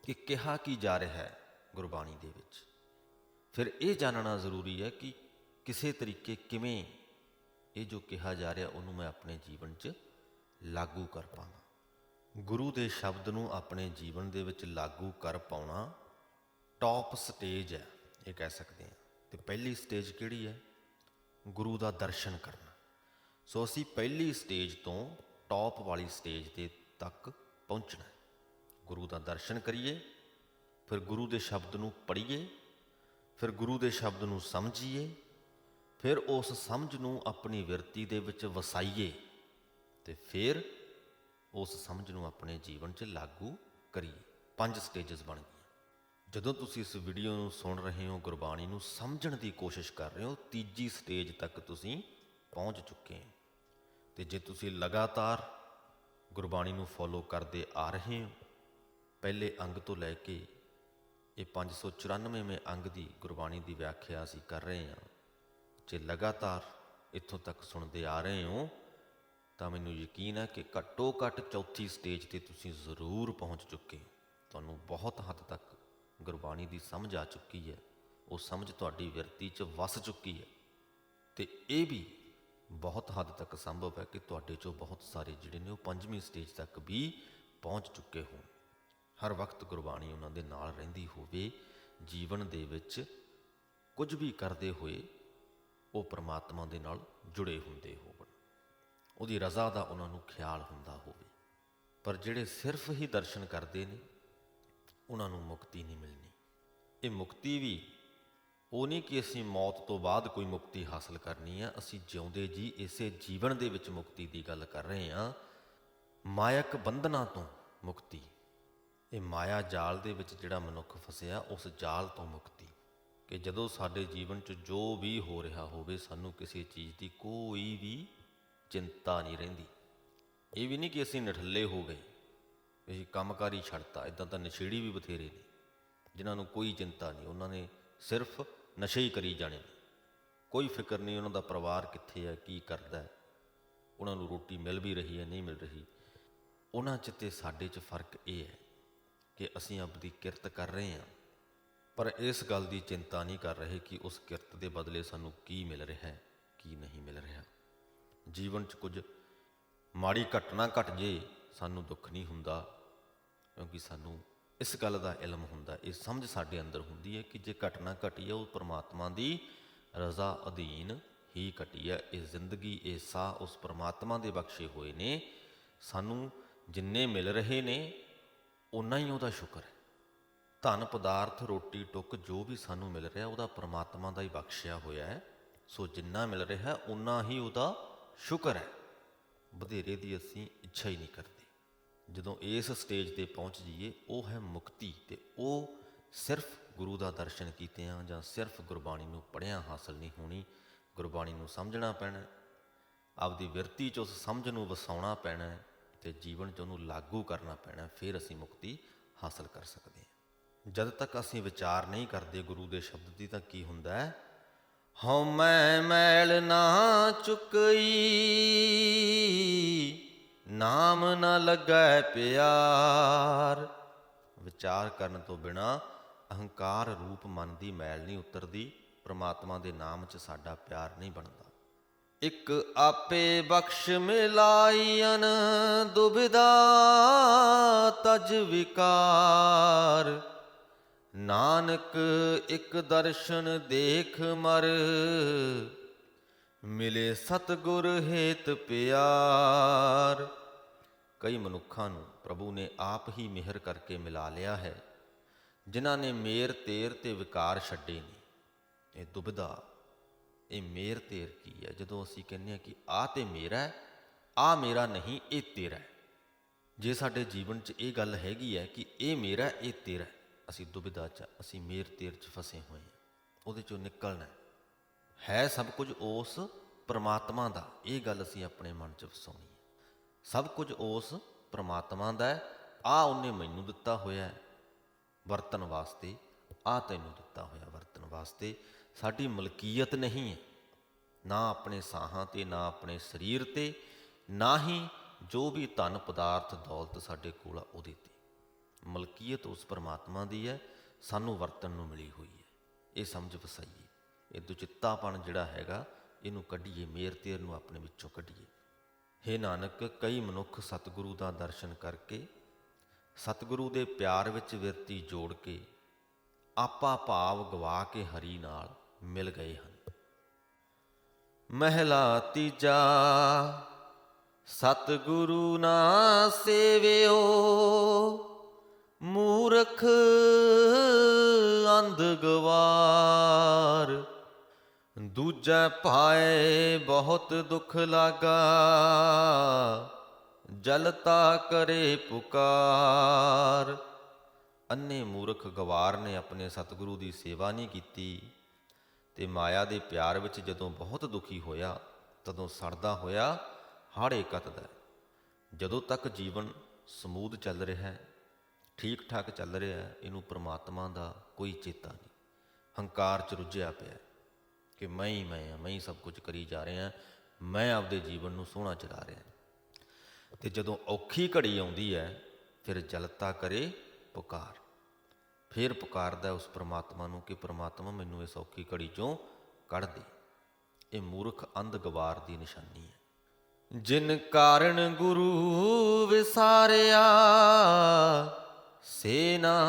ਕਿ ਕਿਹਾ ਕੀ ਜਾ ਰਿਹਾ ਹੈ ਗੁਰਬਾਣੀ ਦੇ ਵਿੱਚ। ਫਿਰ ਇਹ ਜਾਣਨਾ ਜ਼ਰੂਰੀ ਹੈ ਕਿ ਕਿਸੇ ਤਰੀਕੇ ਕਿਵੇਂ ਇਹ ਜੋ ਕਿਹਾ ਜਾ ਰਿਹਾ, ਉਹਨੂੰ ਮੈਂ ਆਪਣੇ ਜੀਵਨ 'ਚ ਲਾਗੂ ਕਰ ਪਾਵਾਂ। ਗੁਰੂ ਦੇ ਸ਼ਬਦ ਨੂੰ ਆਪਣੇ ਜੀਵਨ ਦੇ ਵਿੱਚ ਲਾਗੂ ਕਰ ਪਾਉਣਾ ਟੌਪ ਸਟੇਜ ਹੈ। ਇਹ ਕਹਿ ਸਕਦੇ ਹਾਂ ਤੇ ਪਹਿਲੀ ਸਟੇਜ ਕਿਹੜੀ ਹੈ? ਗੁਰੂ ਦਾ ਦਰਸ਼ਨ ਕਰਨਾ। ਸੋ ਅਸੀਂ ਪਹਿਲੀ ਸਟੇਜ ਤੋਂ ਟੌਪ ਵਾਲੀ ਸਟੇਜ ਤੇ ਤੱਕ ਪਹੁੰਚਣਾ ਗੁਰੂ ਦਾ ਦਰਸ਼ਨ ਕਰੀਏ, ਫਿਰ ਗੁਰੂ ਦੇ ਸ਼ਬਦ ਨੂੰ ਪੜ੍ਹੀਏ, ਫਿਰ ਗੁਰੂ ਦੇ ਸ਼ਬਦ ਨੂੰ ਸਮਝੀਏ, ਫਿਰ ਉਸ ਸਮਝ ਨੂੰ ਆਪਣੀ ਵਿਰਤੀ ਦੇ ਵਿੱਚ ਵਸਾਈਏ ਤੇ ਫਿਰ ਉਸ ਸਮਝ ਨੂੰ ਆਪਣੇ ਜੀਵਨ 'ਚ ਲਾਗੂ ਕਰੀਏ। ਪੰਜ ਸਟੇਜਸ ਬਣ ਗਈਆਂ। ਜਦੋਂ ਤੁਸੀਂ ਇਸ ਵੀਡੀਓ ਨੂੰ ਸੁਣ ਰਹੇ ਹੋ, ਗੁਰਬਾਣੀ ਨੂੰ ਸਮਝਣ ਦੀ ਕੋਸ਼ਿਸ਼ ਕਰ ਰਹੇ ਹੋ, ਤੀਜੀ ਸਟੇਜ ਤੱਕ ਤੁਸੀਂ ਪਹੁੰਚ ਚੁੱਕੇ ਹੋ। ਤੇ ਜੇ ਤੁਸੀਂ ਲਗਾਤਾਰ ਗੁਰਬਾਣੀ ਨੂੰ ਫੋਲੋ ਕਰਦੇ ਆ ਰਹੇ ਹੋ, ਪਹਿਲੇ ਅੰਗ ਤੋਂ ਲੈ ਕੇ ਇਹ 594ਵੇਂ ਅੰਗ ਦੀ ਗੁਰਬਾਣੀ ਦੀ ਵਿਆਖਿਆ ਅਸੀਂ ਕਰ ਰਹੇ ਹਾਂ। ਜੇ ਲਗਾਤਾਰ ਇੱਥੋਂ ਤੱਕ ਸੁਣਦੇ ਆ ਰਹੇ ਹੋ, ਤਾਂ ਮੈਨੂੰ ਯਕੀਨ ਹੈ ਕਿ ਘੱਟੋ ਘੱਟ ਚੌਥੀ ਸਟੇਜ ਤੇ ਤੁਸੀਂ ਜ਼ਰੂਰ ਪਹੁੰਚ ਚੁੱਕੇ ਹੋ। ਤੁਹਾਨੂੰ ਬਹੁਤ ਹੱਦ ਤੱਕ ਗੁਰਬਾਣੀ ਦੀ ਸਮਝ ਆ ਚੁੱਕੀ ਹੈ, ਉਹ ਸਮਝ ਤੁਹਾਡੀ ਵਿਰਤੀ 'ਚ ਵਸ ਚੁੱਕੀ ਹੈ। ਤੇ ਇਹ ਵੀ ਬਹੁਤ ਹੱਦ ਤੱਕ ਸੰਭਵ ਹੈ ਕਿ ਤੁਹਾਡੇ 'ਚੋਂ ਬਹੁਤ ਸਾਰੇ ਜਿਹੜੇ ਨੇ ਉਹ ਪੰਜਵੀਂ ਸਟੇਜ ਤੱਕ ਵੀ ਪਹੁੰਚ ਚੁੱਕੇ ਹੋਣ। ਹਰ ਵਕਤ ਗੁਰਬਾਣੀ ਉਹਨਾਂ ਦੇ ਨਾਲ ਰਹਿੰਦੀ ਹੋਵੇ, ਜੀਵਨ ਦੇ ਵਿੱਚ ਕੁਝ ਵੀ ਕਰਦੇ ਹੋਏ ਉਹ ਪ੍ਰਮਾਤਮਾ ਦੇ ਨਾਲ ਜੁੜੇ ਹੁੰਦੇ ਹੋਵਣ। ਉਹਦੀ ਰਜ਼ਾ ਦਾ ਉਹਨਾਂ ਨੂੰ ਖਿਆਲ ਹੁੰਦਾ ਹੋਵੇ। ਪਰ ਜਿਹੜੇ ਸਿਰਫ ਹੀ ਦਰਸ਼ਨ ਕਰਦੇ ਨੇ ਉਹਨਾਂ ਨੂੰ ਮੁਕਤੀ ਨਹੀਂ ਮਿਲਣੀ। ਇਹ ਮੁਕਤੀ ਵੀ ਉਹ ਨਹੀਂ ਕਿ ਅਸੀਂ ਮੌਤ ਤੋਂ ਬਾਅਦ ਕੋਈ ਮੁਕਤੀ ਹਾਸਲ ਕਰਨੀ ਹੈ ਅਸੀਂ ਜਿਉਂਦੇ ਜੀ ਇਸੇ ਜੀਵਨ ਦੇ ਵਿੱਚ ਮੁਕਤੀ ਦੀ ਗੱਲ ਕਰ ਰਹੇ ਹਾਂ ਮਾਇਕ ਬੰਧਨਾਂ ਤੋਂ ਮੁਕਤੀ। ਇਹ ਮਾਇਆ ਜਾਲ ਦੇ ਵਿੱਚ ਜਿਹੜਾ ਮਨੁੱਖ ਫਸਿਆ, ਉਸ ਜਾਲ ਤੋਂ ਮੁਕਤੀ। ਕਿ ਜਦੋਂ ਸਾਡੇ ਜੀਵਨ 'ਚ ਜੋ ਵੀ ਹੋ ਰਿਹਾ ਹੋਵੇ, ਸਾਨੂੰ ਕਿਸੇ ਚੀਜ਼ ਦੀ ਕੋਈ ਵੀ ਚਿੰਤਾ ਨਹੀਂ ਰਹਿੰਦੀ। ਇਹ ਵੀ ਨਹੀਂ ਕਿ ਅਸੀਂ ਨਠੱਲੇ ਹੋ ਗਏ। ਅਸੀਂ ਕੰਮਕਾਰੀ ਛੱਡਤਾ ਇਦਾਂ ਤਾਂ ਨਸ਼ੇੜੀ ਵੀ ਬਥੇਰੇ ਨੇ, ਜਿਨ੍ਹਾਂ ਨੂੰ ਕੋਈ ਚਿੰਤਾ ਨਹੀਂ, ਉਹਨਾਂ ਨੇ ਸਿਰਫ ਨਸ਼ੇ ਹੀ ਕਰੀ ਜਾਣੇ ਨੇ। ਕੋਈ ਫਿਕਰ ਨਹੀਂ ਉਹਨਾਂ ਦਾ ਪਰਿਵਾਰ ਕਿੱਥੇ ਹੈ, ਕੀ ਕਰਦਾ ਹੈ, ਉਹਨਾਂ ਨੂੰ ਰੋਟੀ ਮਿਲ ਵੀ ਰਹੀ ਹੈ, ਨਹੀਂ ਮਿਲ ਰਹੀ। ਉਹਨਾਂ 'ਚ ਤੇ ਸਾਡੇ 'ਚ ਫ਼ਰਕ ਇਹ ਹੈ ਕਿ ਅਸੀਂ ਆਪਦੀ ਕਿਰਤ ਕਰ ਰਹੇ ਹਾਂ, ਪਰ ਇਸ ਗੱਲ ਦੀ ਚਿੰਤਾ ਨਹੀਂ ਕਰ ਰਹੇ ਕਿ ਉਸ ਕਿਰਤ ਦੇ ਬਦਲੇ ਸਾਨੂੰ ਕੀ ਮਿਲ ਰਿਹਾ ਹੈ, ਕੀ ਨਹੀਂ ਮਿਲ ਰਿਹਾ। ਜੀਵਨ 'ਚ ਕੁਝ ਮਾੜੀ ਘਟਨਾ ਘਟ ਜੇ, ਸਾਨੂੰ ਦੁੱਖ ਨਹੀਂ ਹੁੰਦਾ ਕਿਉਂਕਿ ਸਾਨੂੰ ਇਸ ਗੱਲ ਦਾ ਇਲਮ ਹੁੰਦਾ, ਇਹ ਸਮਝ ਸਾਡੇ ਅੰਦਰ ਹੁੰਦੀ ਹੈ ਕਿ ਜੇ ਘਟਨਾ ਘਟੀ ਹੈ, ਉਹ ਪ੍ਰਮਾਤਮਾ ਦੀ ਰਜ਼ਾ ਅਧੀਨ ਹੀ ਘਟੀ ਹੈ। ਇਹ ਜ਼ਿੰਦਗੀ, ਇਹ ਸਾਹ ਉਸ ਪ੍ਰਮਾਤਮਾ ਦੇ ਬਖਸ਼ੇ ਹੋਏ ਨੇ। ਸਾਨੂੰ ਜਿੰਨੇ ਮਿਲ ਰਹੇ ਨੇ ਉਨਾ ਹੀ ਉਹਦਾ ਸ਼ੁਕਰ ਹੈ। ਧਨ, ਪਦਾਰਥ, ਰੋਟੀ, ਟੁੱਕ, ਜੋ ਵੀ ਸਾਨੂੰ ਮਿਲ ਰਿਹਾ, ਉਹਦਾ ਪ੍ਰਮਾਤਮਾ ਦਾ ਹੀ ਬਖਸ਼ਿਆ ਹੋਇਆ ਹੈ। ਸੋ ਜਿੰਨਾ ਮਿਲ ਰਿਹਾ ਉਨਾ ਹੀ ਉਹਦਾ ਸ਼ੁਕਰ ਹੈ। ਵਧੇਰੇ ਦੀ ਅਸੀਂ ਇੱਛਾ ਹੀ ਨਹੀਂ ਕਰਦੇ। ਜਦੋਂ ਇਸ ਸਟੇਜ ਤੇ ਪਹੁੰਚ ਜਾਈਏ, ਉਹ ਹੈ ਮੁਕਤੀ ਤੇ ਉਹ ਸਿਰਫ ਗੁਰੂ ਦਾ ਦਰਸ਼ਨ ਕੀਤੇ ਆ ਜਾਂ ਸਿਰਫ ਗੁਰਬਾਣੀ ਨੂੰ ਪੜ੍ਹਿਆਂ ਹਾਸਲ ਨਹੀਂ ਹੋਣੀ। ਗੁਰਬਾਣੀ ਨੂੰ ਸਮਝਣਾ ਪੈਣਾ ਆਪਦੀ ਵਿਰਤੀ 'ਚ ਉਸ ਸਮਝ ਨੂੰ ਵਸਾਉਣਾ ਪੈਣਾ ਹੈ ਤੇ ਜੀਵਨ 'ਚ ਉਹਨੂੰ ਲਾਗੂ ਕਰਨਾ ਪੈਣਾ ਫਿਰ ਅਸੀਂ ਮੁਕਤੀ ਹਾਸਲ ਕਰ ਸਕਦੇ ਹਾਂ ਜਦ ਤੱਕ ਅਸੀਂ ਵਿਚਾਰ ਨਹੀਂ ਕਰਦੇ ਗੁਰੂ ਦੇ ਸ਼ਬਦ ਦੀ ਤਾਂ ਕੀ ਹੁੰਦਾ ਹੈ? ਹਉ ਮੈਂ ਮੈਲ ਨਾ ਚੁਕਈ ਨਾਮ ਨਾ ਲੱਗੈ ਪਿਆਰ। ਵਿਚਾਰ ਕਰਨ ਤੋਂ ਬਿਨਾ ਅਹੰਕਾਰ ਰੂਪ ਮਨ ਦੀ ਮੈਲ ਨਹੀਂ ਉਤਰਦੀ, ਪ੍ਰਮਾਤਮਾ ਦੇ ਨਾਮ 'ਚ ਸਾਡਾ ਪਿਆਰ ਨਹੀਂ ਬਣਦਾ। ਇੱਕ ਆਪੇ ਬਖਸ਼ ਮਿਲਾਈਨ ਦੁਬਿਦਾ ਤਜ ਵਿਕਾਰ। ਨਾਨਕ ਇੱਕ ਦਰਸ਼ਨ ਦੇਖ ਮਰ ਮਿਲੇ ਸਤਗੁਰ ਹੇਤ ਪਿਆਰ। ਕਈ ਮਨੁੱਖਾਂ ਨੂੰ ਪ੍ਰਭੂ ਨੇ ਆਪ ਹੀ ਮਿਹਰ ਕਰਕੇ ਮਿਲਾ ਲਿਆ ਹੈ ਜਿਨ੍ਹਾਂ ਨੇ ਮੇਰ ਤੇਰ ਤੇ ਵਿਕਾਰ ਛੱਡੇ ਨੇ। ਇਹ ਦੁਬਿਧਾ ਇਹ ਮੇਰ ਤੇਰ ਕੀ ਹੈ? ਜਦੋਂ ਅਸੀਂ ਕਹਿੰਦੇ ਹਾਂ ਕਿ ਆ ਤੇ ਮੇਰਾ ਹੈ ਆ ਮੇਰਾ ਨਹੀਂ ਇਹ ਤੇਰਾ ਹੈ। ਜੇ ਸਾਡੇ ਜੀਵਨ 'ਚ ਇਹ ਗੱਲ ਹੈਗੀ ਹੈ ਕਿ ਇਹ ਮੇਰਾ ਇਹ ਤੇਰਾ ਹੈ, ਅਸੀਂ ਦੁਬਿਧਾ 'ਚ ਅਸੀਂ ਮੇਰ ਤੇਰ 'ਚ ਫਸੇ ਹੋਏ ਹਾਂ ਉਹਦੇ 'ਚੋਂ ਨਿਕਲਣਾ ਹੈ। ਹੈ ਸਭ ਕੁਝ ਉਸ ਪ੍ਰਮਾਤਮਾ ਦਾ। ਇਹ ਗੱਲ ਅਸੀਂ ਆਪਣੇ ਮਨ 'ਚ ਵਸਾਉਣੀ ਹੈ। ਸਭ ਕੁਝ ਉਸ ਪ੍ਰਮਾਤਮਾ ਦਾ ਹੈ। ਆ ਉਹਨੇ ਮੈਨੂੰ ਦਿੱਤਾ ਹੋਇਆ ਹੈ। ਵਰਤਨ ਵਾਸਤੇ, ਆ ਤੈਨੂੰ ਦਿੱਤਾ ਹੋਇਆ ਵਰਤਨ ਵਾਸਤੇ। ਸਾਡੀ ਮਲਕੀਅਤ ਨਹੀਂ ਹੈ। ਨਾ ਆਪਣੇ ਸਾਹਾਂ ਤੇ, ਨਾ ਆਪਣੇ ਸਰੀਰ ਤੇ, ਨਾ ਹੀ ਜੋ ਵੀ ਧਨ ਪਦਾਰਥ ਦੌਲਤ ਸਾਡੇ ਕੋਲ ਆ, ਉਹਦੇ ਤੇ। ਮਲਕੀਅਤ ਉਸ ਪਰਮਾਤਮਾ ਦੀ ਹੈ। ਸਾਨੂੰ ਵਰਤਨ ਨੂੰ ਮਿਲੀ ਹੋਈ ਹੈ। ਇਹ ਸਮਝ ਵਸਾਈਏ। ਇਹ ਦੁਚਿੱਤਾਪਣ ਜਿਹੜਾ ਹੈਗਾ, ਇਹਨੂੰ ਕੱਢੀਏ, ਮੇਰ ਤੇਰ ਨੂੰ ਆਪਣੇ ਵਿੱਚੋਂ ਕੱਢੀਏ। ਹੇ ਨਾਨਕ, ਕਈ ਮਨੁੱਖ ਸਤਿਗੁਰੂ ਦਾ ਦਰਸ਼ਨ ਕਰਕੇ, ਸਤਿਗੁਰੂ ਦੇ ਪਿਆਰ ਵਿੱਚ ਵਿਰਤੀ ਜੋੜ ਕੇ, ਆਪਾ ਭਾਵ ਗਵਾ ਕੇ ਹਰੀ ਨਾਲ ਮਿਲ ਗਏ ਹਨ। ਮਹਿਲਾ ਤੀਜਾ, ਸਤਿਗੁਰੂ ਨਾ ਸੇਵਿਓ, ਮੂਰਖ ਅੰਧ ਗਵਾਰ। ਦੂਜੈ ਭਾਏ ਬਹੁਤ ਦੁਖ ਲਾਗਾ, ਜਲਤਾ ਕਰੇ ਪੁਕਾਰ। ਅੰਨੇ ਮੂਰਖ ਗਵਾਰ ਨੇ ਆਪਣੇ ਸਤਿਗੁਰੂ ਦੀ ਸੇਵਾ ਨਹੀਂ ਕੀਤੀ ਤੇ ਮਾਇਆ ਦੇ ਪਿਆਰ ਵਿੱਚ ਜਦੋਂ ਬਹੁਤ ਦੁਖੀ ਹੋਇਆ, ਤਦੋਂ ਸੜਦਾ ਹੋਇਆ ਹਾੜੇ ਕੱਤਦਾ ਜਦੋਂ ਤੱਕ ਜੀਵਨ ਸਮੂਦ ਚੱਲ ਰਿਹਾ ਹੈ ਠੀਕ ਠਾਕ ਚੱਲ ਰਿਹਾ ਹੈ, ਇਹਨੂੰ ਪ੍ਰਮਾਤਮਾ ਦਾ ਕੋਈ ਚੇਤਾ ਨਹੀਂ। ਹੰਕਾਰ ਚ ਰੁੱਝਿਆ ਪਿਆ ਕਿ ਮੈਂ ਹੀ ਮੈਂ ਹਾਂ, ਮੈਂ ਹੀ ਸਭ ਕੁਝ ਕਰੀ ਜਾ ਰਿਹਾ, ਮੈਂ ਆਪਦੇ ਜੀਵਨ ਨੂੰ ਸੋਹਣਾ ਚਲਾ ਰਿਹਾ। ਤੇ ਜਦੋਂ ਔਖੀ ਘੜੀ ਆਉਂਦੀ ਹੈ, ਫਿਰ ਜਲਤਾ ਕਰੇ ਪੁਕਾਰ। ਫਿਰ ਪੁਕਾਰਦਾ ਉਸ ਪ੍ਰਮਾਤਮਾ ਨੂੰ ਕਿ ਪ੍ਰਮਾਤਮਾ ਮੈਨੂੰ ਇਸ ਔਖੀ ਘੜੀ ਚੋਂ ਕੱਢ ਦੇ। ਇਹ ਮੂਰਖ ਅੰਧ ਗਵਾਰ ਦੀ ਨਿਸ਼ਾਨੀ ਹੈ। ਜਿਨ ਕਾਰਨ ਗੁਰੂ ਵਿਸਾਰਿਆ ਸੇਨਾ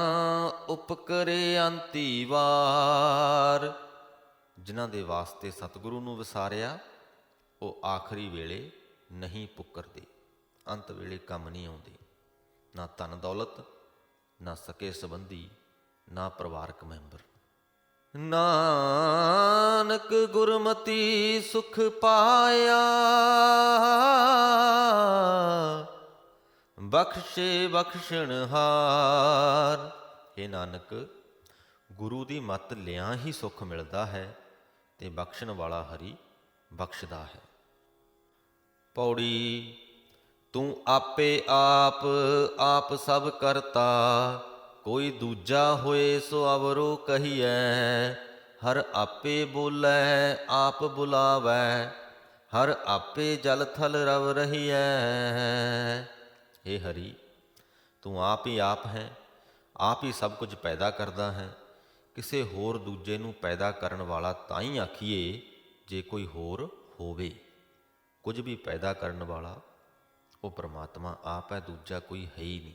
ਉਪਕਰੇ ਅੰਤੀ ਵਾਰ। ਜਿਨ੍ਹਾਂ ਦੇ ਵਾਸਤੇ ਸਤਿਗੁਰੂ ਨੂੰ ਵਿਸਾਰਿਆ, ਉਹ ਆਖਰੀ ਵੇਲੇ ਨਹੀਂ ਪੁੱਕਰਦੇ, ਅੰਤ ਵੇਲੇ ਕੰਮ ਨਹੀਂ ਆਉਂਦੇ। ਨਾ ਧਨ ਦੌਲਤ, ਨਾ ਸਕੇ ਸੰਬੰਧੀ, ਨਾ ਪਰਿਵਾਰਕ ਮੈਂਬਰ। ਨਾਨਕ ਗੁਰਮਤੀ ਸੁਖ ਪਾਇਆ, ਬਖਸ਼ੇ ਬਖਸ਼ਣ ਹਾਰ। ਇਹ ਨਾਨਕ, ਗੁਰੂ ਦੀ ਮੱਤ ਲਿਆਂ ਹੀ ਸੁਖ ਮਿਲਦਾ ਹੈ। ਤੇ ਬਖਸ਼ਣ ਵਾਲਾ ਹਰੀ ਬਖਸ਼ਦਾ ਹੈ। ਪੌੜੀ, ਤੂੰ ਆਪੇ ਆਪ ਆਪ ਸਭ ਕਰਤਾ। ਕੋਈ ਦੂਜਾ ਹੋਏ ਸੋ ਅਵਰੋ ਕਹੀਐ, ਹਰ ਆਪੇ ਬੋਲੇ, ਆਪ ਬੁਲਾਵੈ। ਹਰ ਆਪੇ ਜਲ ਥਲ ਰਵ ਰਹੀ ਹੈ हे ਹਰੀ, ਤੂੰ ਆਪ ਹੀ ਆਪ ਹੈ, ਆਪ ਹੀ ਸਭ ਕੁਝ ਪੈਦਾ ਕਰਦਾ ਹੈ। ਕਿਸੇ ਹੋਰ ਦੂਜੇ ਨੂੰ ਪੈਦਾ ਕਰਨ ਵਾਲਾ ਤਾਂ ਹੀ ਆਖੀਏ ਜੇ ਕੋਈ ਹੋਰ ਹੋਵੇ। ਕੁਝ ਵੀ ਪੈਦਾ ਕਰਨ ਵਾਲਾ, ਉਹ ਪ੍ਰਮਾਤਮਾ ਆਪ ਹੈ, ਦੂਜਾ ਕੋਈ ਹੈ ਹੀ ਨਹੀਂ।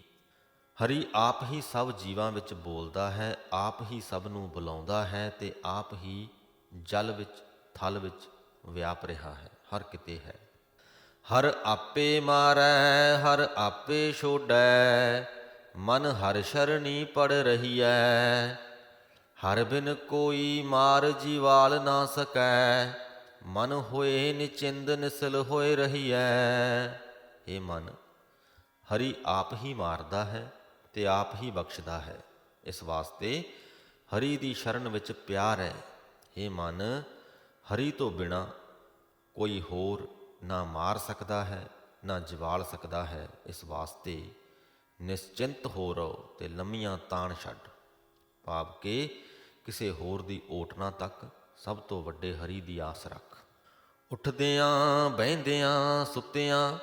ਹਰੀ ਆਪ ਹੀ ਸਭ ਜੀਵਾਂ ਵਿੱਚ ਬੋਲਦਾ ਹੈ, ਆਪ ਹੀ ਸਭ ਨੂੰ ਬੁਲਾਉਂਦਾ ਹੈ ਤੇ ਆਪ ਹੀ ਜਲ ਵਿੱਚ, ਥਲ ਵਿੱਚ ਵਿਆਪ ਰਿਹਾ ਹੈ, ਹਰ ਕਿਤੇ ਹੈ। ਹਰ ਆਪੇ ਮਾਰੈ, ਹਰ ਆਪੇ ਛੋੜੈ, ਮਨ ਹਰ ਸ਼ਰਣੀ ਪੜ ਹੈ ਹਰ ਬਿਨ ਕੋਈ ਮਾਰ ਜੀਵਾਲ ਨਾ ਸਕੈ, ਮਨ ਹੋਏ ਨਿਚਿੰਦ ਨਿਸਲ ਹੋਏ ਰਹੀਐ। ਇਹ ਮਨ, ਹਰੀ ਆਪ ਹੀ ਮਾਰਦਾ ਹੈ ਤੇ ਆਪ ਹੀ ਬਖਸ਼ਦਾ ਹੈ। ਇਸ ਵਾਸਤੇ ਹਰੀ ਦੀ ਸ਼ਰਨ ਵਿੱਚ ਪਿਆਰ ਹੈ। ਇਹ ਮਨ, ਹਰੀ ਤੋਂ ਬਿਨਾ ਕੋਈ ਹੋਰ ਨਾ ਮਾਰ ਸਕਦਾ ਹੈ, ਨਾ ਜਵਾਲ ਸਕਦਾ ਹੈ। ਇਸ ਵਾਸਤੇ ਨਿਸ਼ਚਿੰਤ ਹੋ ਰਹੋ ਤੇ ਲੰਮੀਆਂ ਤਾਣ ਛੱਡ। ਭਾਵ ਕਿ ਕਿਸੇ ਹੋਰ ਦੀ ਓਟਨਾ ਤੱਕ ਸਭ ਤੋਂ ਵੱਡੇ ਹਰੀ ਦੀ ਆਸ ਰੱਖ। ਉੱਠਦਿਆਂ, ਬਹਿੰਦਿਆਂ, ਸੁੱਤਿਆਂ,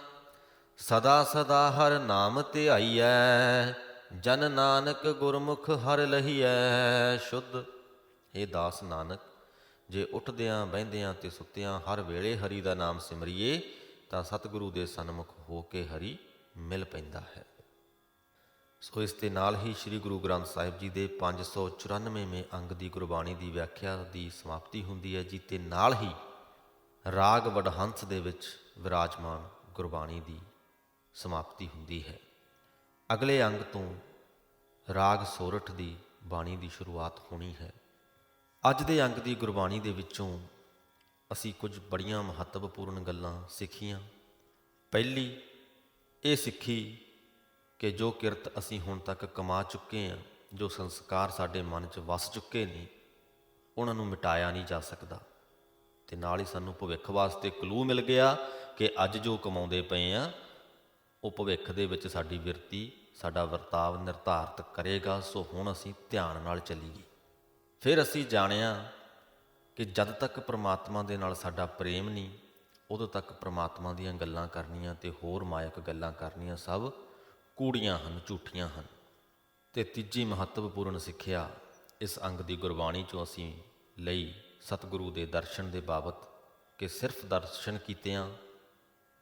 ਸਦਾ ਸਦਾ ਹਰ ਨਾਮ ਧਿਆਈਐ ਜਨ ਨਾਨਕ ਗੁਰਮੁਖ ਹਰ ਲਹੀਐ, ਸ਼ੁੱਧ। ਇਹ ਦਾਸ ਨਾਨਕ, ਜੇ ਉੱਠਦਿਆਂ, ਬਹਿੰਦਿਆਂ ਤੇ ਸੁੱਤਿਆਂ ਹਰ ਵੇਲੇ ਹਰੀ ਦਾ ਨਾਮ ਸਿਮਰਿਏ, ਤਾਂ ਸਤਿਗੁਰੂ ਦੇ ਸਨਮੁਖ ਹੋ ਕੇ ਹਰੀ ਮਿਲ ਪੈਂਦਾ ਹੈ। ਸੋ ਇਸ ਦੇ ਨਾਲ ਹੀ ਸ੍ਰੀ ਗੁਰੂ ਗ੍ਰੰਥ ਸਾਹਿਬ ਜੀ ਦੇ 594ਵੇਂ ਅੰਗ ਦੀ ਗੁਰਬਾਣੀ ਦੀ ਵਿਆਖਿਆ ਦੀ ਸਮਾਪਤੀ ਹੁੰਦੀ ਹੈ ਜੀ ਤੇ ਨਾਲ ਹੀ ਰਾਗ ਵਡਹੰਸ ਦੇ ਵਿੱਚ ਵਿਰਾਜਮਾਨ ਗੁਰਬਾਣੀ ਦੀ ਸਮਾਪਤੀ ਹੁੰਦੀ ਹੈ। ਅਗਲੇ ਅੰਗ ਤੋਂ ਰਾਗ ਸੋਰਠ ਦੀ ਬਾਣੀ ਦੀ ਸ਼ੁਰੂਆਤ ਹੋਣੀ ਹੈ। ਅੱਜ ਦੇ ਅੰਗ ਦੀ ਗੁਰਬਾਣੀ ਦੇ ਵਿੱਚੋਂ ਅਸੀਂ ਕੁਝ ਬੜੀਆਂ ਮਹੱਤਵਪੂਰਨ ਗੱਲਾਂ ਸਿੱਖੀਆਂ। ਪਹਿਲੀ, ਇਹ ਸਿੱਖੀ ਕਿ ਜੋ ਕਿਰਤ ਅਸੀਂ ਹੁਣ ਤੱਕ ਕਮਾ ਚੁੱਕੇ ਹਾਂ, ਜੋ ਸੰਸਕਾਰ ਸਾਡੇ ਮਨ 'ਚ ਵਸ ਚੁੱਕੇ ਨੇ, ਉਹਨਾਂ ਨੂੰ ਮਿਟਾਇਆ ਨਹੀਂ ਜਾ ਸਕਦਾ। ਤੇ ਨਾਲ ਹੀ ਸਾਨੂੰ ਭਵਿੱਖ ਵਾਸਤੇ ਕਲੂ ਮਿਲ ਗਿਆ ਕਿ ਅੱਜ ਜੋ ਕਮਾਉਂਦੇ ਪਏ ਆ ਉਹ ਭਵਿੱਖ ਦੇ ਵਿੱਚ ਸਾਡੀ ਵਿਰਤੀ, ਸਾਡਾ ਵਰਤਾਵ ਨਿਰਧਾਰਤ ਕਰੇਗਾ, ਸੋ ਹੁਣ ਅਸੀਂ ਧਿਆਨ ਨਾਲ ਚੱਲੀਏ। ਫਿਰ ਅਸੀਂ ਜਾਣਿਆ ਕਿ ਜਦ ਤੱਕ ਪ੍ਰਮਾਤਮਾ ਦੇ ਨਾਲ ਸਾਡਾ ਪ੍ਰੇਮ ਨਹੀਂ, ਉਦੋਂ ਤੱਕ ਪ੍ਰਮਾਤਮਾ ਦੀਆਂ ਗੱਲਾਂ ਕਰਨੀਆਂ ਤੇ ਹੋਰ ਮਾਇਕ ਗੱਲਾਂ ਕਰਨੀਆਂ ਸਭ ਕੂੜੀਆਂ ਹਨ, ਝੂਠੀਆਂ ਹਨ। ਤੇ ਤੀਜੀ ਮਹੱਤਵਪੂਰਨ ਸਿੱਖਿਆ ਇਸ ਅੰਗ ਦੀ ਗੁਰਬਾਣੀ ਚੋਂ ਅਸੀਂ ਲਈ ਸਤਿਗੁਰੂ ਦੇ ਦਰਸ਼ਨ ਦੇ ਬਾਬਤ ਕਿ ਸਿਰਫ ਦਰਸ਼ਨ ਕੀਤਿਆਂ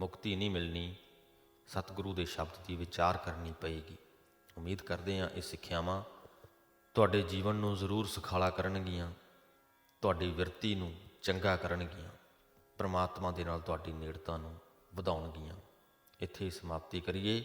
ਮੁਕਤੀ ਨਹੀਂ ਮਿਲਣੀ, ਸਤਿਗੁਰੂ ਦੇ ਸ਼ਬਦ ਦੀ ਵਿਚਾਰ ਕਰਨੀ ਪਏਗੀ। ਉਮੀਦ ਕਰਦੇ ਹਾਂ ਇਹ ਸਿੱਖਿਆਵਾਂ ਤੁਹਾਡੇ ਜੀਵਨ ਨੂੰ ਜ਼ਰੂਰ ਸੁਖਾਲਾ ਕਰਨਗੀਆਂ, ਤੁਹਾਡੀ ਵਿਰਤੀ ਨੂੰ ਚੰਗਾ ਕਰਨਗੀਆਂ, ਪ੍ਰਮਾਤਮਾ ਦੇ ਨਾਲ ਤੁਹਾਡੀ ਨੇੜਤਾ ਨੂੰ ਵਧਾਉਣਗੀਆਂ। ਇੱਥੇ ਸਮਾਪਤੀ ਕਰੀਏ।